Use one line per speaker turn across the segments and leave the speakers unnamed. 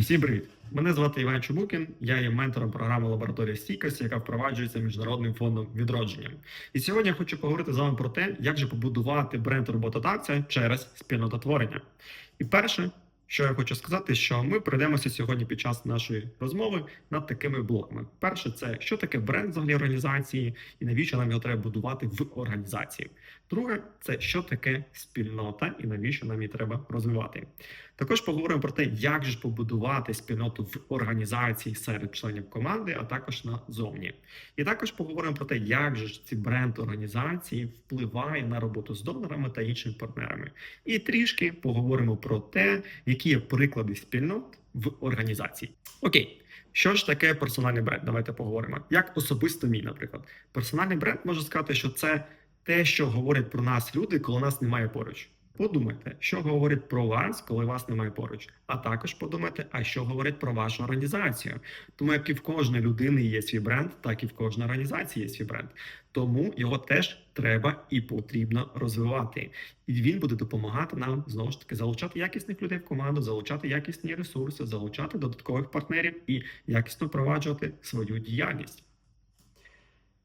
Всім привіт! Мене звати Іван Чубукін. Я є ментором програми лабораторія стійкості, яка впроваджується міжнародним фондом відродження. І сьогодні я хочу поговорити з вами про те, як же побудувати бренд роботодавця через спільнототворення. І перше, що я хочу сказати, що ми пройдемося сьогодні під час нашої розмови над такими блоками. Перше, це що таке бренд взагалі організації, і навіщо нам його треба будувати в організації. Друге, це що таке спільнота і навіщо нам її треба розвивати. Також поговоримо про те, як же побудувати спільноту в організації серед членів команди, а також назовні. І також поговоримо про те, як же ці бренд організації впливає на роботу з донорами та іншими партнерами. І трішки поговоримо про те, які є приклади спільнот в організації. Окей. Що ж таке персональний бренд? Давайте поговоримо. Як особисто мій, наприклад, персональний бренд можу сказати, що це те, що говорять про нас люди, коли нас немає поруч. Подумайте, що говорять про вас, коли вас немає поруч. А також подумайте, а що говорять про вашу організацію. Тому як і в кожної людини є свій бренд, так і в кожної організації є свій бренд. Тому його теж треба і потрібно розвивати. І він буде допомагати нам знову ж таки залучати якісних людей в команду, залучати якісні ресурси, залучати додаткових партнерів і якісно впроваджувати свою діяльність.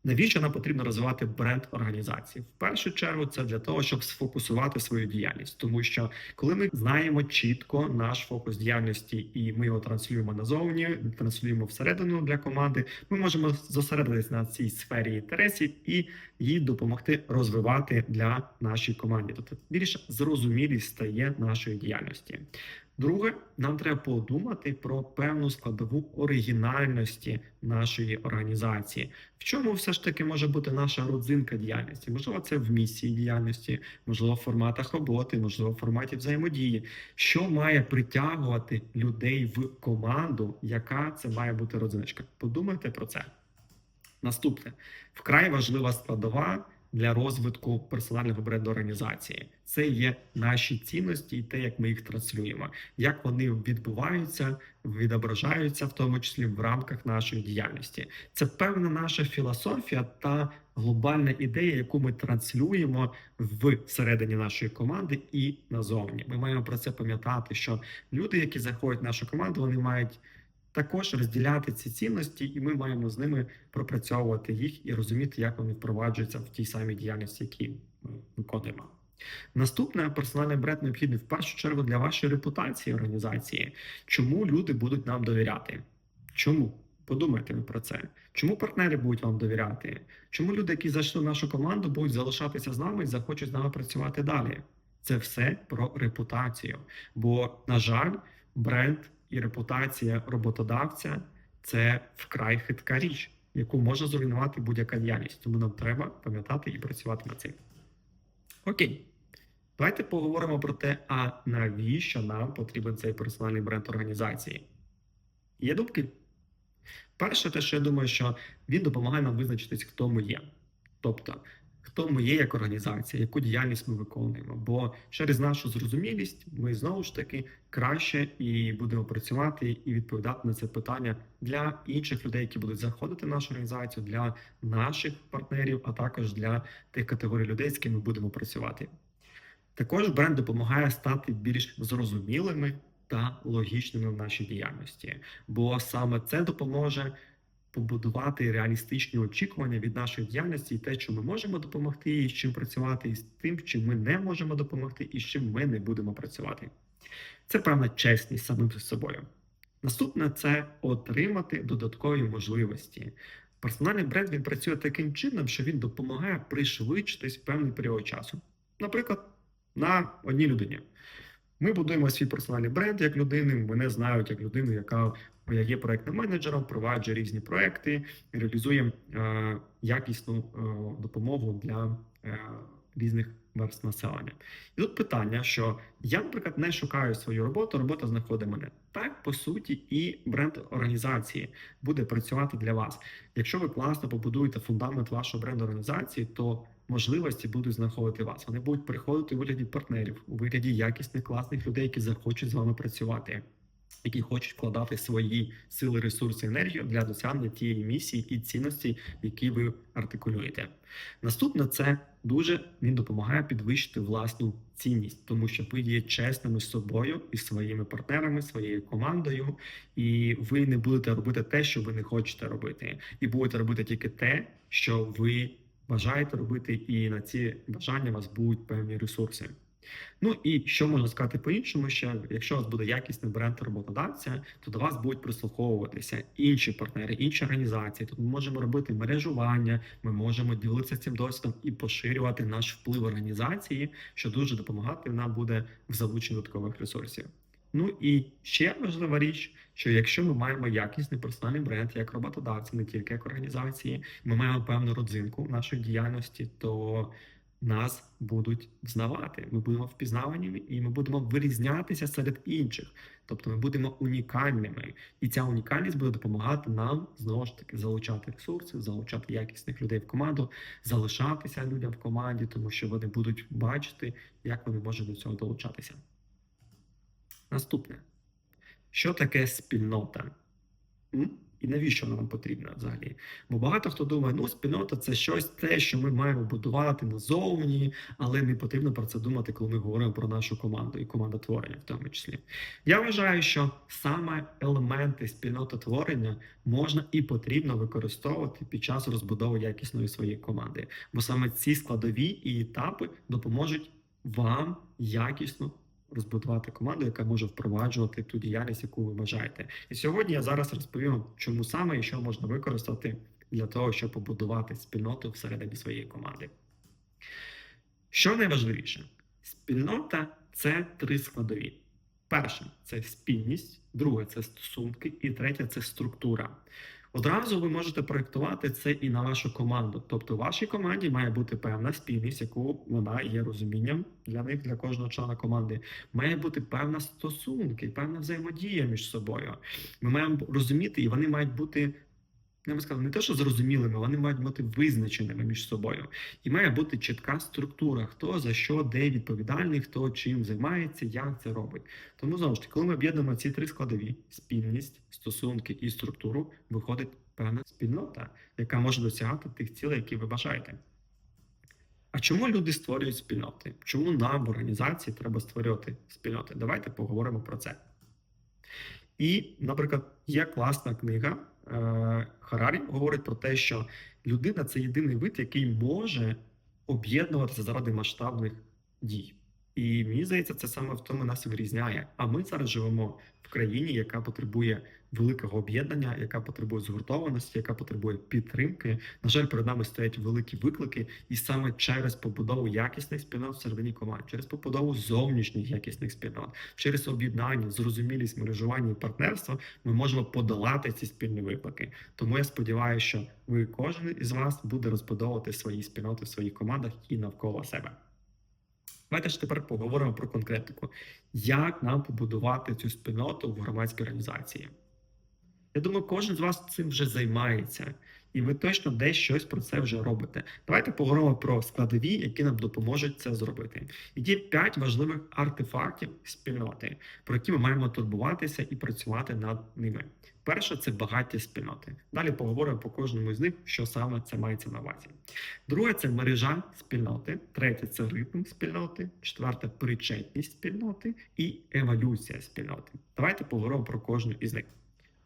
Навіщо нам потрібно розвивати бренд організації? В першу чергу це для того, щоб сфокусувати свою діяльність, тому що коли ми знаємо чітко наш фокус діяльності і ми його транслюємо назовні, транслюємо всередину для команди, ми можемо зосередитись на цій сфері інтересів і їй допомогти розвивати для нашої команди. Тобто більш зрозумілість стає нашої діяльності. Друге, нам треба подумати про певну складову оригінальності нашої організації. В чому все ж таки може бути наша родзинка діяльності? Можливо, це в місії діяльності, можливо, в форматах роботи, можливо, в форматі взаємодії. Що має притягувати людей в команду? Яка це має бути родзиночка? Подумайте про це. Наступне вкрай важлива складова для розвитку персонального бренду організації. Це є наші цінності і те, як ми їх транслюємо, як вони відбуваються, відображаються, в тому числі в рамках нашої діяльності. Це певна наша філософія та глобальна ідея, яку ми транслюємо в середині нашої команди і назовні. Ми маємо про це пам'ятати, що люди, які заходять в нашу команду, вони мають також розділяти ці цінності, і ми маємо з ними пропрацьовувати їх і розуміти, як вони впроваджуються в тій самій діяльності, які ми виконуємо. Наступне персональний бренд необхідний в першу чергу для вашої репутації організації. Чому люди будуть нам довіряти? Чому? Подумайте ви про це. Чому партнери будуть вам довіряти? Чому люди, які зайшли в нашу команду, будуть залишатися з нами і захочуть з нами працювати далі? Це все про репутацію. Бо, на жаль, бренд і репутація роботодавця це вкрай хитка річ, яку може зруйнувати будь-яка діяльність. Тому нам треба пам'ятати і працювати над цим. Окей. Давайте поговоримо про те, а навіщо нам потрібен цей персональний бренд організації. Є думки? Перше, те, що я думаю, що він допомагає нам визначитись, хто ми є. Тобто, хто ми є як організація, яку діяльність ми виконуємо. Бо через нашу зрозумілість ми знову ж таки краще і будемо працювати і відповідати на це питання для інших людей, які будуть заходити в нашу організацію, для наших партнерів, а також для тих категорій людей, з якими ми будемо працювати. Також бренд допомагає стати більш зрозумілими та логічними в нашій діяльності, бо саме це допоможе побудувати реалістичні очікування від нашої діяльності і те, що ми можемо допомогти, і з чим працювати, і з тим, чим ми не можемо допомогти, і з чим ми не будемо працювати. Це певна чесність самим з собою. Наступне це отримати додаткові можливості. Персональний бренд він працює таким чином, що він допомагає пришвидшитись певний період часу. Наприклад, на одній людині. Ми будуємо свій персональний бренд як людини. Мене знають як людину, яка є проектним менеджером, впроваджує різні проекти, реалізує е, якісну е, допомогу для е, різних верст населення. І тут питання, що я, наприклад, не шукаю свою роботу, робота знаходить мене. Так, по суті, і бренд організації буде працювати для вас. Якщо ви класно побудуєте фундамент вашої бренд організації, то можливості будуть знаходити вас. Вони будуть приходити у вигляді партнерів, у вигляді якісних класних людей, які захочуть з вами працювати. Які хочуть вкладати свої сили, ресурси, енергію для досягнення тієї місії і цінності, які ви артикулюєте. Наступне це дуже він допомагає підвищити власну цінність, тому що ви є чесними з собою і своїми партнерами, своєю командою, і ви не будете робити те, що ви не хочете робити, і будете робити тільки те, що ви бажаєте робити, і на ці бажання у вас будуть певні ресурси. Ну і що можна сказати по-іншому, що якщо у вас буде якісний бренд роботодавця, то до вас будуть прислуховуватися інші партнери, інші організації. Тут ми можемо робити мережування, ми можемо ділитися цим досвідом і поширювати наш вплив організації, що дуже допомагати нам буде в залученні додаткових ресурсів. Ну і ще важлива річ, що якщо ми маємо якісний персональний бренд як роботодавці, не тільки як організації, ми маємо певну родзинку в нашій діяльності, то нас будуть взнавати. Ми будемо впізнаваними і ми будемо вирізнятися серед інших. Тобто ми будемо унікальними, і ця унікальність буде допомагати нам знову ж таки залучати ресурси, залучати якісних людей в команду, залишатися людям в команді, тому що вони будуть бачити, як вони можуть до цього долучатися. Наступне, що таке спільнота? І навіщо вона нам потрібна взагалі? Бо багато хто думає, ну спільнота це щось те, що ми маємо будувати назовні, але не потрібно про це думати, коли ми говоримо про нашу команду і командотворення в тому числі. Я вважаю, що саме елементи спільнототворення можна і потрібно використовувати під час розбудови якісної своєї команди, бо саме ці складові і етапи допоможуть вам якісно розбудувати команду, яка може впроваджувати ту діяльність, яку ви бажаєте. І сьогодні я зараз розповім, чому саме і що можна використати для того, щоб побудувати спільноту всередині своєї команди. Що найважливіше? Спільнота це три складові. Перше це спільність, друге це стосунки, і третє це структура. Одразу ви можете проєктувати це і на вашу команду. Тобто, в вашій команді має бути певна спільність, яку вона є розумінням для них, для кожного члена команди. Має бути певна стосунки, певна взаємодія між собою. Ми маємо розуміти, і вони мають бути. Я би сказав, не те, що зрозумілими, вони мають бути визначеними між собою. І має бути чітка структура, хто за що, де відповідальний, хто чим займається, як це робить. Тому знову ж таки, коли ми об'єднуємо ці три складові: спільність, стосунки і структуру, виходить певна спільнота, яка може досягати тих цілей, які ви бажаєте. А чому люди створюють спільноти? Чому нам в організації треба створювати спільноти? Давайте поговоримо про це. І, наприклад, є класна книга Харарі, говорить про те, що людина це єдиний вид, який може об'єднуватися заради масштабних дій. І мені здається, це саме в тому нас вирізняє. А ми зараз живемо в країні, яка потребує великого об'єднання, яка потребує згуртованості, яка потребує підтримки. На жаль, перед нами стоять великі виклики, і саме через побудову якісних спільнот всередині команд, через побудову зовнішніх якісних спільнот, через об'єднання, зрозумілість, мережування і партнерство, ми можемо подолати ці спільні виклики. Тому я сподіваюся, що ви кожен із вас буде розбудовувати свої спільноти в своїх командах і навколо себе. Давайте ж тепер поговоримо про конкретику. Як нам побудувати цю спільноту в громадській організації? Я думаю, кожен з вас цим вже займається, і ви точно десь щось про це вже робите. Давайте поговоримо про складові, які нам допоможуть це зробити. І є п'ять важливих артефактів спільноти, про які ми маємо турбуватися і працювати над ними. Перше це багаті спільноти. Далі поговоримо по кожному з них, що саме це мається на увазі. Друге це мережа спільноти, третє це ритм спільноти, четверте причетність спільноти і еволюція спільноти. Давайте поговоримо про кожну із них.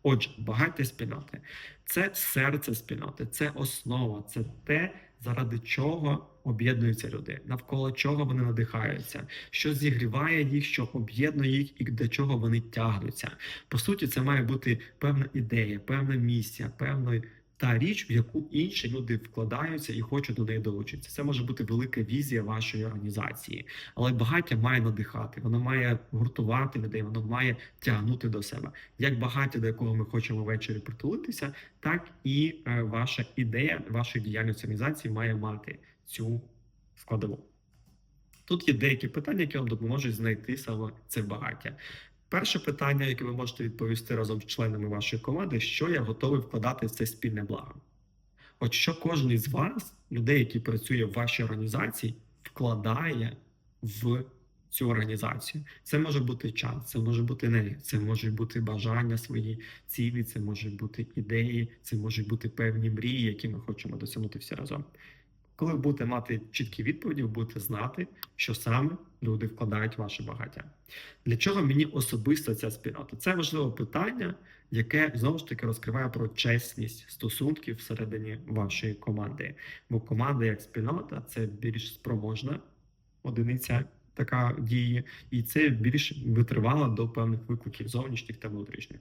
Отже, багаті спільноти це серце спільноти, це основа, це те, заради чого об'єднуються люди, навколо чого вони надихаються, що зігріває їх, що об'єднує їх і до чого вони тягнуться. По суті, це має бути певна ідея, певна місія, певна та річ, в яку інші люди вкладаються і хочуть до неї долучитися. Це може бути велика візія вашої організації, але багаття має надихати, воно має гуртувати людей, воно має тягнути до себе. Як багаття, до якого ми хочемо ввечері притулитися, так і е, ваша ідея вашої діяльності організації має мати цю складову. Тут є деякі питання, які вам допоможуть знайти саме це багаття. Перше питання, яке ви можете відповісти разом з членами вашої команди, що я готовий вкладати в це спільне благо. От що кожен із вас, людей, які працює в вашій організації, вкладає в цю організацію. Це може бути час, це може бути енергія, це можуть бути бажання свої цілі, це можуть бути ідеї, це можуть бути певні мрії, які ми хочемо досягнути всі разом. Коли ви будете мати чіткі відповіді, ви будете знати, що саме люди вкладають в ваше багаття. Для чого мені особисто ця спільнота? Це важливе питання, яке знову ж таки розкриває про чесність стосунків всередині вашої команди. Бо команда як спільнота це більш спроможна одиниця така дії, і це більш витривала до певних викликів зовнішніх та внутрішніх.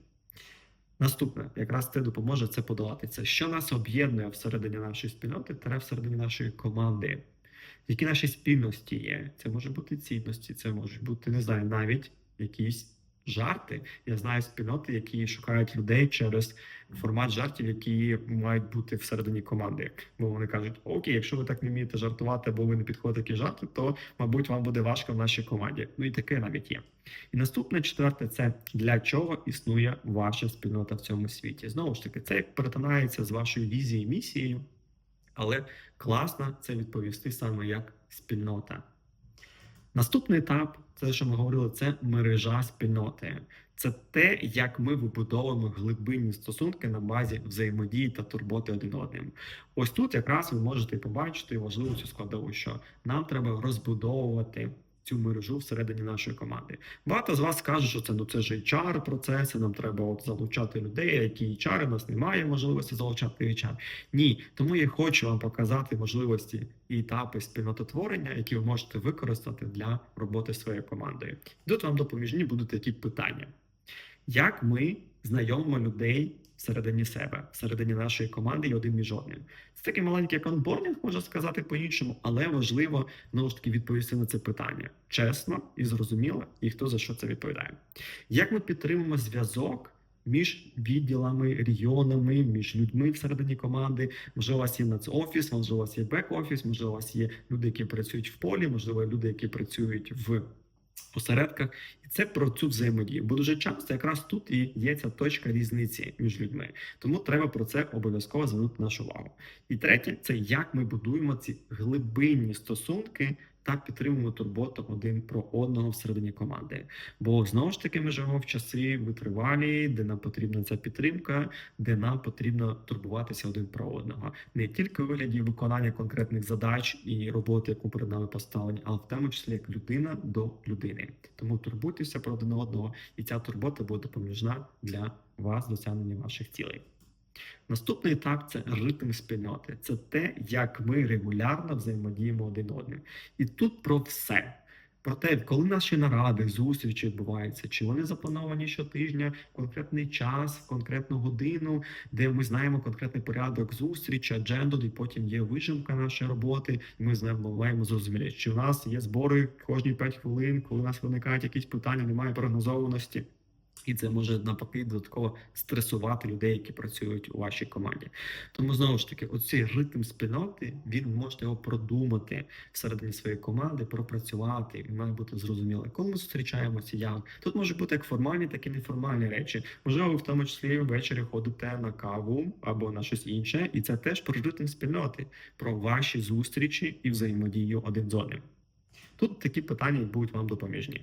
Наступне, якраз це допоможе це подолати. Це що нас об'єднує всередині нашої спільноти, та всередині нашої команди. Які наші спільності є? Це може бути цінності, це можуть бути, не знаю, навіть якісь жарти. Я знаю спільноти, які шукають людей через формат жартів, які мають бути всередині команди. Бо вони кажуть: Окей, якщо ви так не вмієте жартувати, або ви не підходите такі жарти, то мабуть вам буде важко в нашій команді. Ну і таке навіть є. І наступне четверте це для чого існує ваша спільнота в цьому світі. Знову ж таки, це перетинається з вашою візією, місією, але класно це відповісти саме як спільнота. Наступний етап, це що ми говорили, це мережа спільноти. Це те, як ми вибудовуємо глибинні стосунки на базі взаємодії та турботи один одним. Ось тут якраз ви можете побачити важливу цю складову, що нам треба розбудовувати цю мережу всередині нашої команди. Багато з вас скажуть, що це ну це ж HR процеси. Нам треба от залучати людей, які HR, у нас немає можливості залучати HR. Ні, тому я хочу вам показати можливості і етапи спільнототворення, які ви можете використати для роботи своєю командою. Тут вам допоміжні будуть такі питання: як ми знайомимо людей всередині себе, всередині нашої команди і один між одним. Це такий маленький як онбординг, можна сказати по-іншому, але важливо знову ж таки відповісти на це питання чесно і зрозуміло, і хто за що це відповідає. Як ми підтримуємо зв'язок? Між відділами, регіонами, між людьми всередині команди, можливо, у вас є нацофіс, можливо, у вас є бек-офіс, можливо, у вас є люди, які працюють в полі, можливо, люди, які працюють в осередках, і це про цю взаємодію. Бо дуже часто якраз тут і є ця точка різниці між людьми. Тому треба про це обов'язково звернути нашу увагу. І третє, це як ми будуємо ці глибинні стосунки. Та підтримуємо турботу один про одного всередині команди. Бо знову ж таки ми живемо в часи витривалі, де нам потрібна ця підтримка, де нам потрібно турбуватися один про одного, не тільки у вигляді виконання конкретних задач і роботи, яку перед нами поставлені, але в тому числі як людина до людини. Тому турбуйтеся про один одного, і ця турбота буде допоміжна для вас досягнення ваших цілей. Наступний етап це ритм спільноти. Це те, як ми регулярно взаємодіємо один одним. І тут про все. Про те, коли наші наради, зустрічі відбуваються, чи вони заплановані щотижня, конкретний час, конкретну годину, де ми знаємо конкретний порядок зустрічі, адженду, і потім є вижимка нашої роботи, і ми з ним маємо зрозуміти, чи у нас є збори кожні 5 хвилин, коли у нас виникають якісь питання, немає прогнозованості. І це може навпаки додатково стресувати людей, які працюють у вашій команді. Тому знову ж таки, оцей ритм спільноти він можете його продумати всередині своєї команди, пропрацювати. і має бути зрозуміло, коли ми зустрічаємося, як тут може бути як формальні, так і неформальні речі. Можливо, ви в тому числі ввечері ходите на каву або на щось інше, і це теж про ритм спільноти, про ваші зустрічі і взаємодію один з одним. Тут такі питання будуть вам допоміжні.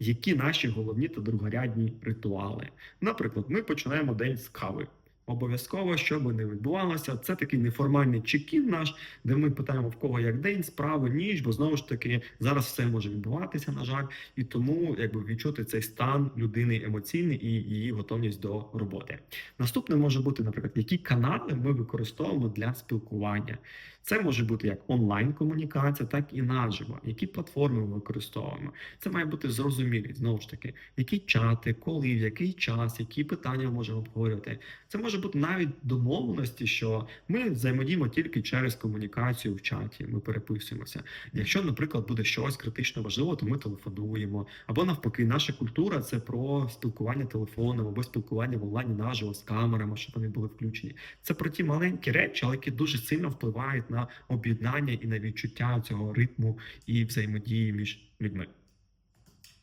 Які наші головні та другорядні ритуали? Наприклад, ми починаємо день з кави. Обов'язково, що би не відбувалося, це такий неформальний чекін наш, де ми питаємо в кого як день, справи, ніч, бо знову ж таки зараз все може відбуватися, на жаль, і тому якби відчути цей стан людини емоційний і її готовність до роботи. Наступне може бути, наприклад, які канали ми використовуємо для спілкування. Це може бути як онлайн комунікація, так і наживо. Які платформи ми використовуємо? Це має бути зрозумілі знову ж таки, які чати, коли, в який час, які питання можемо обговорювати. Це може бути навіть домовленості, що ми взаємодіємо тільки через комунікацію в чаті. Ми переписуємося. Якщо, наприклад, буде щось критично важливо, то ми телефонуємо. Або навпаки, наша культура це про спілкування телефоном або спілкування в онлайні наживо з камерами, щоб вони були включені. Це про ті маленькі речі, але які дуже сильно впливають на об'єднання і на відчуття цього ритму і взаємодії між людьми.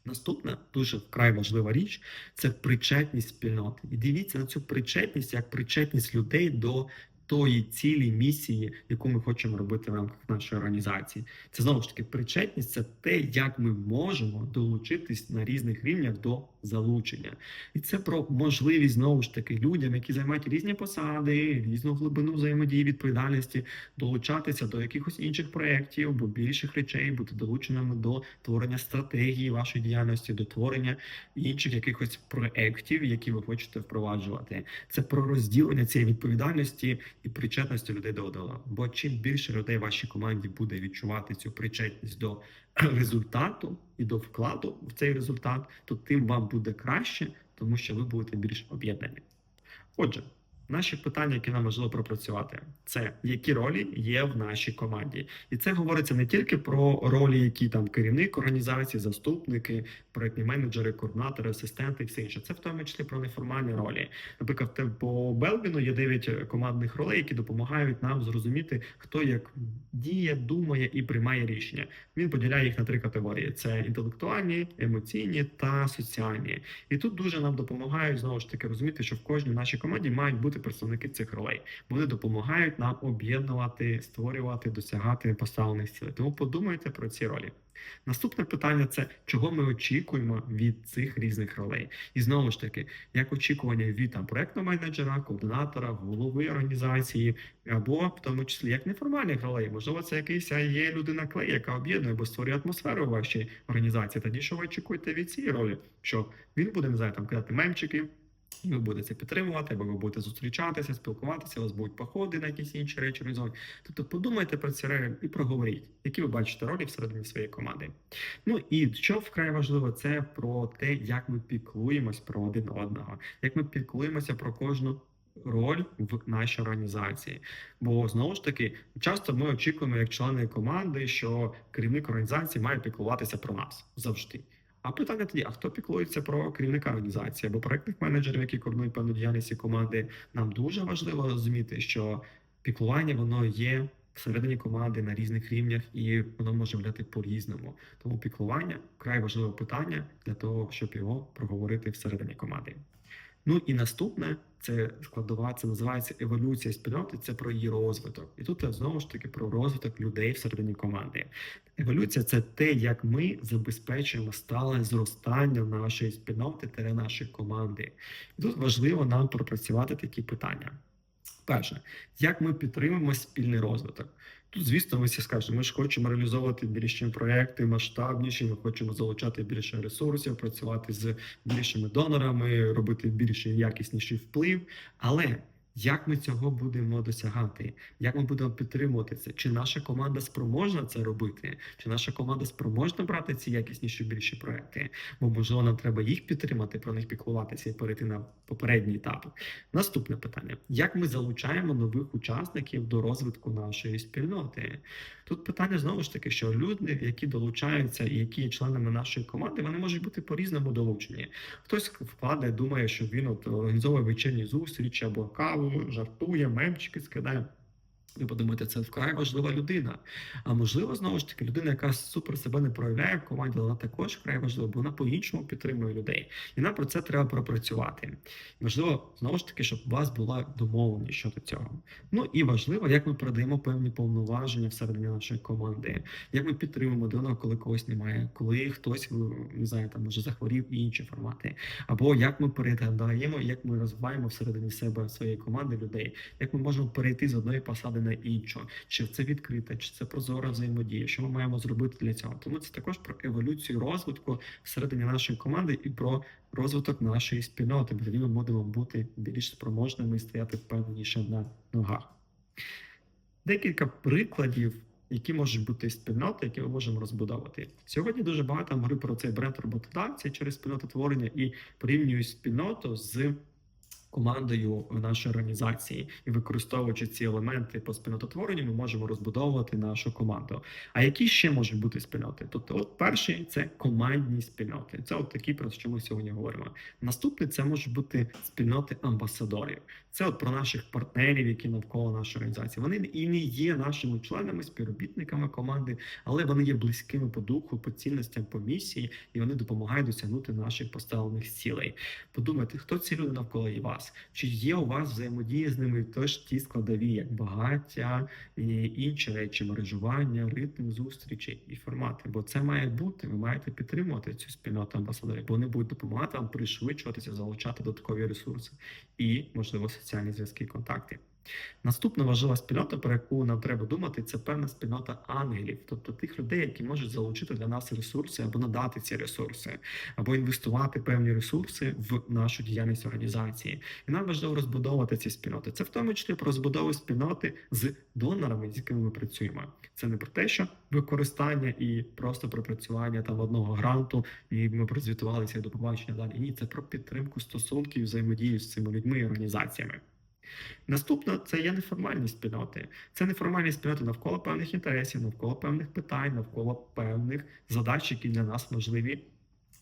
Наступна дуже вкрай важлива річ це причетність спільноти. І дивіться на цю причетність як причетність людей до тої цілі місії, яку ми хочемо робити в рамках нашої організації. Це знову ж таки причетність це те, як ми можемо долучитись на різних рівнях до залучення, і це про можливість знову ж таки людям, які займають різні посади, різну глибину взаємодії відповідальності, долучатися до якихось інших проєктів або більших речей, бути долученими до творення стратегії вашої діяльності, до творення інших якихось проєктів, які ви хочете впроваджувати. Це про розділення цієї відповідальності і причетності людей до одного. Бо чим більше людей в вашій команді буде відчувати цю причетність до результату і до вкладу в цей результат, то тим вам буде краще, тому що ви будете більш об'єднані. Отже. Наші питання, які нам важливо пропрацювати, це які ролі є в нашій команді, і це говориться не тільки про ролі, які там керівник організації, заступники, проектні менеджери, координатори, асистенти, і все інше. Це в тому числі про неформальні ролі. Наприклад, по Белбіну є 9 командних ролей, які допомагають нам зрозуміти, хто як діє, думає і приймає рішення. Він поділяє їх на три категорії: це інтелектуальні, емоційні та соціальні. І тут дуже нам допомагають знову ж таки розуміти, що в кожній нашій команді мають бути представники цих ролей. Вони допомагають нам об'єднувати, створювати, досягати поставлених цілей. Тому подумайте про ці ролі. Наступне питання це чого ми очікуємо від цих різних ролей. І знову ж таки, як очікування від там проектного менеджера, координатора, голови організації, або в тому числі як неформальних ролей. Можливо, це якийсь є людина клей, яка об'єднує або створює атмосферу в вашій організації. Тоді що ви очікуєте від цієї ролі? Що він буде не знаю, там кидати мемчики. Ви будете підтримувати, або ви будете зустрічатися, спілкуватися, у вас будуть походи на якісь інші речі організовані. Тобто подумайте про ці речі і проговоріть, які ви бачите ролі всередині своєї команди. Ну і що вкрай важливо, це про те, як ми піклуємось про один одного, як ми піклуємося про кожну. Роль в нашій організації, бо знову ж таки часто ми очікуємо, як члени команди, що керівник організації має піклуватися про нас завжди. А питання тоді: а хто піклується про керівника організації або проектних менеджерів, які координують певну діяльність команди? Нам дуже важливо розуміти, що піклування воно є всередині команди на різних рівнях, і воно може вляти по-різному. Тому піклування край важливе питання для того, щоб його проговорити всередині команди. Ну і наступне це складова, це називається еволюція спільноти. Це про її розвиток, і тут знову ж таки про розвиток людей всередині команди. Еволюція це те, як ми забезпечуємо стале зростання нашої спільноти та нашої команди. І тут важливо нам пропрацювати такі питання. Перше, як ми підтримуємо спільний розвиток? Тут, звісно, ви всі скажете, ми ж хочемо реалізовувати більші проекти, масштабніші, ми хочемо залучати більше ресурсів, працювати з більшими донорами, робити більш якісніший вплив. Але як ми цього будемо досягати? Як ми будемо підтримувати це? Чи наша команда спроможна це робити? Чи наша команда спроможна брати ці якісніші більші проекти? Бо можливо нам треба їх підтримати, про них піклуватися і перейти на попередній етапи. Наступне питання: як ми залучаємо нових учасників до розвитку нашої спільноти? Тут питання знову ж таки, що люди, які долучаються і які є членами нашої команди, вони можуть бути по-різному долучені. Хтось вкладає, думає, що він от організовує вечірні зустрічі або каву, жартує, мемчики скидає. Ви подумаєте, це вкрай важлива людина. А можливо, знову ж таки, людина, яка супер себе не проявляє в команді, вона також вкрай важлива, бо вона по-іншому підтримує людей. І нам про це треба пропрацювати. Важливо знову ж таки, щоб у вас була домовленість щодо цього. Ну і важливо, як ми передаємо певні повноваження всередині нашої команди, як ми підтримуємо одного, коли когось немає, коли хтось ну, не знаю, там може захворів і інші формати, або як ми переглядаємо, як ми розвиваємо всередині себе своєї команди людей, як ми можемо перейти з одної посади на іншу, чи це відкрита, чи це прозора взаємодія, що ми маємо зробити для цього. Тому це також про еволюцію розвитку всередині нашої команди і про розвиток нашої спільноти, тоді ми будемо бути більш спроможними і стояти впевненіше на ногах. Декілька прикладів. Які можуть бути спільноти, які ми можемо розбудовувати сьогодні. Дуже багато говорю про цей бренд роботодавця через спільнототворення і порівнюю спільноту з командою нашої організації і використовуючи ці елементи по спільнототворенню, ми можемо розбудовувати нашу команду. А які ще можуть бути спільноти? Тобто, от перший це командні спільноти. Це от такі про що ми сьогодні говоримо. Наступний це можуть бути спільноти амбасадорів. Це от про наших партнерів, які навколо нашої організації. Вони і не є нашими членами, співробітниками команди, але вони є близькими по духу, по цінностям, по місії, і вони допомагають досягнути наших поставлених цілей. Подумайте, хто ці люди навколо є вас. Вас? Чи є у вас взаємодія з ними теж ті складові, як багаття і інші речі, мережування, ритм зустрічей і формати? Бо це має бути. Ви маєте підтримувати цю спільноту амбасадорів, бо вони будуть допомагати вам пришвидшуватися, залучати додаткові ресурси і, можливо, соціальні зв'язки контакти. Наступна важлива спільнота, про яку нам треба думати, це певна спільнота ангелів, тобто тих людей, які можуть залучити для нас ресурси або надати ці ресурси, або інвестувати певні ресурси в нашу діяльність організації. І нам важливо розбудовувати ці спільноти. Це в тому числі про розбудову спільноти з донорами, з якими ми працюємо. Це не про те, що використання і просто пропрацювання там одного гранту, і ми прозвітувалися до побачення далі. Ні, це про підтримку стосунків, взаємодію з цими людьми і організаціями. Наступно це є неформальні спільноти. Це неформальні спільноти навколо певних інтересів, навколо певних питань, навколо певних задач, які для нас важливі.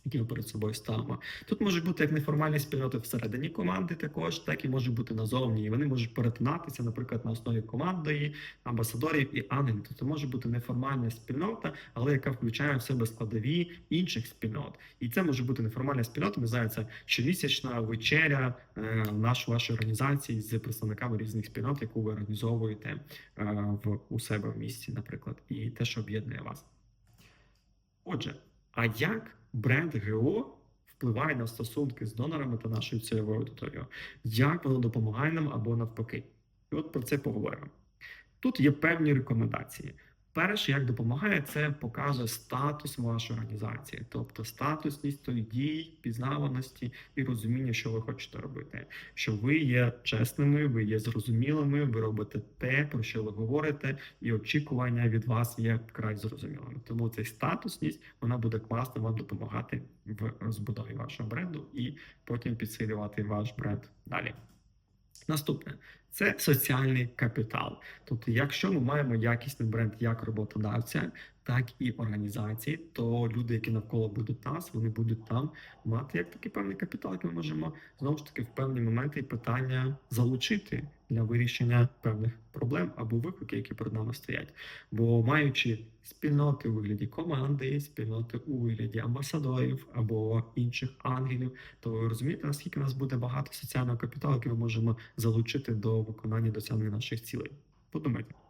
Які ми перед собою ставимо. Тут можуть бути як неформальні спільноти всередині команди, також, так і можуть бути назовні. І вони можуть перетинатися, наприклад, на основі команди, амбасадорів і ангелів. Тобто може бути неформальна спільнота, але яка включає в себе складові інших спільнот. І це може бути неформальна спільнота, знаю, щомісячна вечеря е, вашої організації з представниками різних спільнот, яку ви організовуєте е, в у себе в місті, наприклад, і те, що об'єднує вас. Отже, а як бренд ГО впливає на стосунки з донорами та нашою цільовою аудиторією? Як воно допомагає нам або навпаки? І от про це поговоримо. Тут є певні рекомендації. Перше, як допомагає, це показує статус вашої організації, тобто статусність тої дій, пізнаваності і розуміння, що ви хочете робити. Що ви є чесними, ви є зрозумілими, ви робите те, про що ви говорите, і очікування від вас є вкрай зрозумілими. Тому цей статусність вона буде класно вам допомагати в розбудові вашого бренду і потім підсилювати ваш бренд далі. Наступне це соціальний капітал. Тобто, якщо ми маємо якісний бренд як роботодавця, так і організації, то люди, які навколо будуть нас, вони будуть там мати як такий певний капітал, який ми можемо знову ж таки в певні моменти і питання залучити для вирішення певних проблем або викликів, які перед нами стоять. Бо маючи спільноти у вигляді команди, спільноти у вигляді амбасадорів або інших ангелів, то ви розумієте, наскільки у нас буде багато соціального капіталу, який ми можемо залучити до виконання досягнення наших цілей. Подумайте.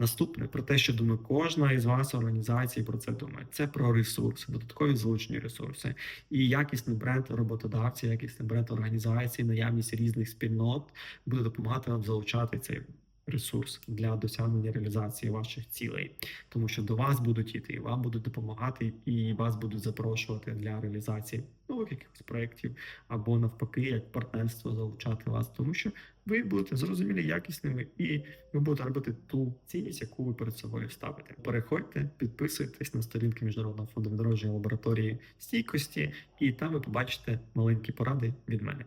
Наступне про те, що думаю, кожна із вас організації про це думає. Це про ресурси, додаткові залучені ресурси і якісний бренд роботодавця, якісний бренд організації, наявність різних спільнот буде допомагати вам залучати цей ресурс для досягнення реалізації ваших цілей, тому що до вас будуть іти, вам будуть допомагати, і вас будуть запрошувати для реалізації нових якихось проєктів або навпаки, як партнерство залучати вас, тому що ви будете зрозумілі якісними, і ви будете робити ту цінність, яку ви перед собою ставите. Переходьте, підписуйтесь на сторінки міжнародного фонду відродження лабораторії стійкості, і там ви побачите маленькі поради від мене.